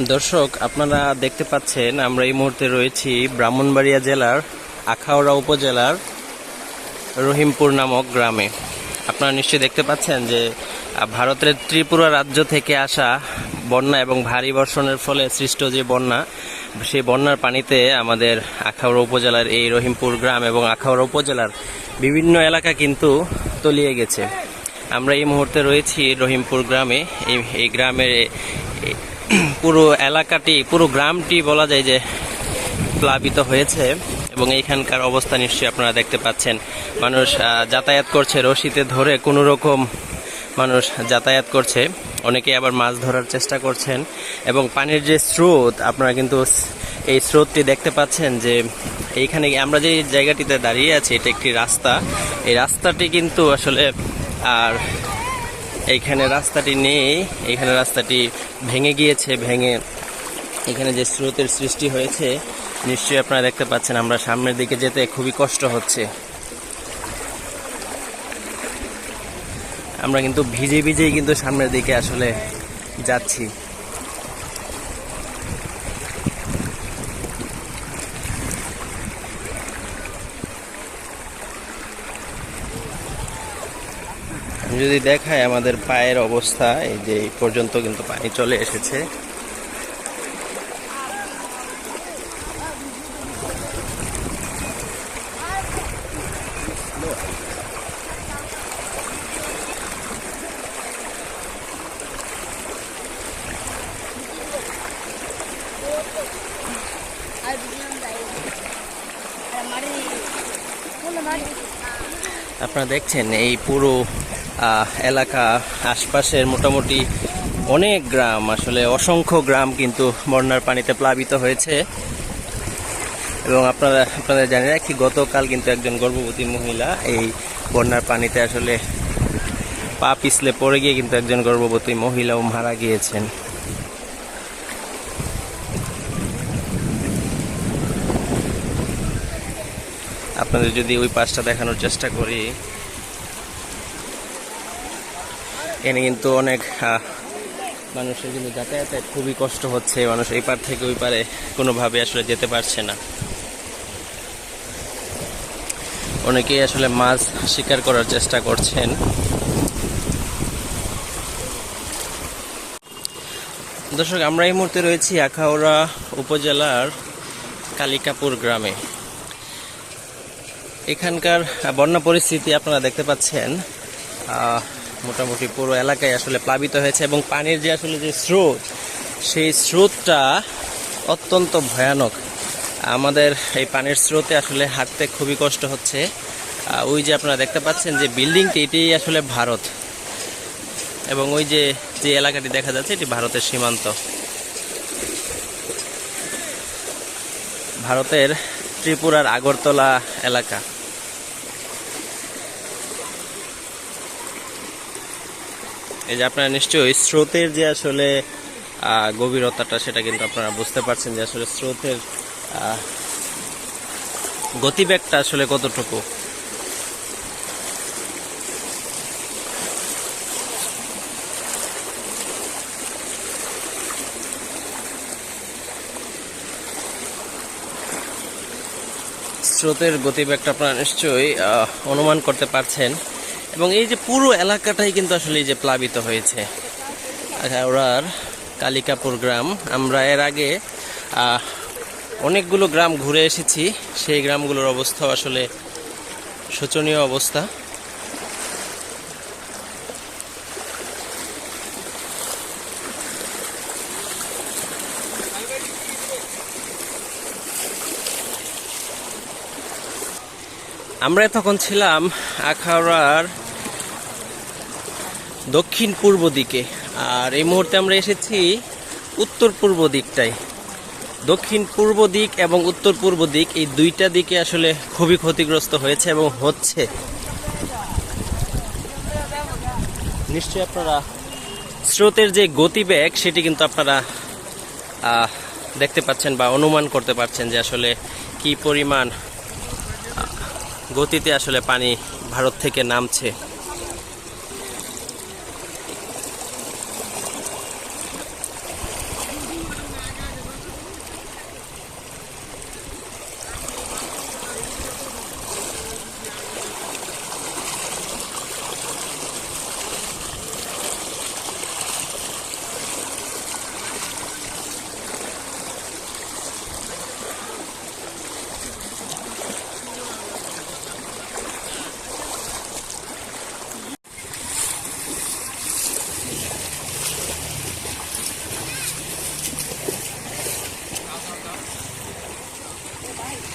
দর্শক, আপনারা দেখতে পাচ্ছেন, আমরা এই মুহূর্তে রয়েছি ব্রাহ্মণবাড়িয়া জেলার আখাউড়া উপজেলার রহিমপুর নামক গ্রামে। আপনারা নিশ্চয়ই দেখতে পাচ্ছেন যে ভারতের ত্রিপুরা রাজ্য থেকে আসা বন্যা এবং ভারী বর্ষণের ফলে সৃষ্ট যে বন্যা সেই বন্যার পানিতে আমাদের আখাউড়া উপজেলার এই রহিমপুর গ্রাম এবং আখাউড়া উপজেলার বিভিন্ন এলাকা কিন্তু তলিয়ে গেছে। আমরা এই মুহূর্তে রয়েছি রহিমপুর গ্রামে। এই গ্রামের পুরো এলাকাটি, পুরো গ্রামটি বলা যায় যে প্লাবিত হয়েছে এবং এইখানকার অবস্থা নিশ্চয়ই আপনারা দেখতে পাচ্ছেন। মানুষ যাতায়াত করছে রশিতে ধরে, কোনো রকম মানুষ যাতায়াত করছে। অনেকে আবার মাছ ধরার চেষ্টা করছেন এবং পানির যে স্রোত, আপনারা কিন্তু এই স্রোতটি দেখতে পাচ্ছেন যে এইখানে আমরা যে জায়গাটিতে দাঁড়িয়ে আছি, এটা একটি রাস্তা। এই রাস্তাটি কিন্তু আসলে আর এইখানে রাস্তাটি নেই এইখানে রাস্তাটি ভেঙে গিয়েছে, ভেঙে এখানে যে স্রোতের সৃষ্টি হয়েছে, নিশ্চয়ই আপনারা দেখতে পাচ্ছেন, আমরা সামনের দিকে যেতে খুবই কষ্ট হচ্ছে। আমরা কিন্তু ভিজে ভিজেই কিন্তু সামনের দিকে আসলে যাচ্ছি। যদি দেখায় আমাদের পায়ের অবস্থা, এই যে এই পর্যন্ত কিন্তু পানি চলে এসেছে। আপনারা দেখছেন এই পুরো এলাকা আশপাশের মোটামুটি অনেক গ্রাম, আসলে অসংখ্য গ্রাম কিন্তু বন্যার পানিতে প্লাবিত হয়েছে। এবং আপনারা আপনাদের জানি রাখি গতকাল কিন্তু একজন গর্ভবতী মহিলা এই বন্যার পানিতে আসলে পা পিছলে পড়ে গিয়ে কিন্তু একজন গর্ভবতী মহিলাও মারা গিয়েছেন। আপনাদের যদি ওই পাশটা দেখানোর চেষ্টা করি। এখানে কিন্তু অনেক মানুষের কিন্তু যাতায়াতে খুবই কষ্ট হচ্ছে। মানুষ এই পার থেকে ওই পারে কোনোভাবে আসলে যেতে পারছে না। অনেকেই আসলে মাছ শিকার করার চেষ্টা করছেন। দর্শক, আমরা এই মুহূর্তে রয়েছি আখাউড়া উপজেলার কালিকাপুর গ্রামে। এখানকার বন্যা পরিস্থিতি আপনারা দেখতে পাচ্ছেন। মোটামুটি পুরো এলাকায় আসলে প্লাবিত হয়েছে এবং পানির যে আসলে যে স্রোত, সেই স্রোতটা অত্যন্ত ভয়ানক। আমাদের এই পানির স্রোতে আসলে হাঁটতে খুবই কষ্ট হচ্ছে। ওই যে আপনারা দেখতে পাচ্ছেন যে বিল্ডিংটি এটি আসলে ভারত। এবং ওই যে যে এলাকাটি দেখা যাচ্ছে, এটি ভারতের সীমান্ত। ভারতের ত্রিপুরার আগরতলা এলাকা। এই যে আপনারা নিশ্চয়ই স্রোতের যে আসলে গভীরতাটা, সেটা কিন্তু আপনারা বুঝতে পারছেন যে আসলে স্রোতের গতিবেগটা আসলে কতটুকু। স্রোতের গতিবেগটা আপনারা নিশ্চয়ই অনুমান করতে পারছেন। এবং এই যে পুরো এলাকাটাই কিন্তু আসলে এই যে প্লাবিত হয়েছে। ওরার কালিকাপুর গ্রাম। আমরা এর আগে অনেকগুলো গ্রাম ঘুরে এসেছি। সেই গ্রামগুলোর অবস্থাও আসলে শোচনীয় অবস্থা। আমরা তখন ছিলাম আখাউড়ার দক্ষিণ পূর্ব দিকে। আর এই মুহূর্তে আমরা এসেছি উত্তর পূর্ব দিকটায়। দক্ষিণ পূর্ব দিক এবং উত্তর পূর্ব দিক এই দুইটা দিকে আসলে খুবই ক্ষতিগ্রস্ত হয়েছে এবং হচ্ছে। নিশ্চয়ই আপনারা স্রোতের যে গতিবেগ, সেটি কিন্তু আপনারা দেখতে পাচ্ছেন বা অনুমান করতে পারছেন যে আসলে কি পরিমাণ গতিতে আসলে পানি ভারত থেকে নামছে।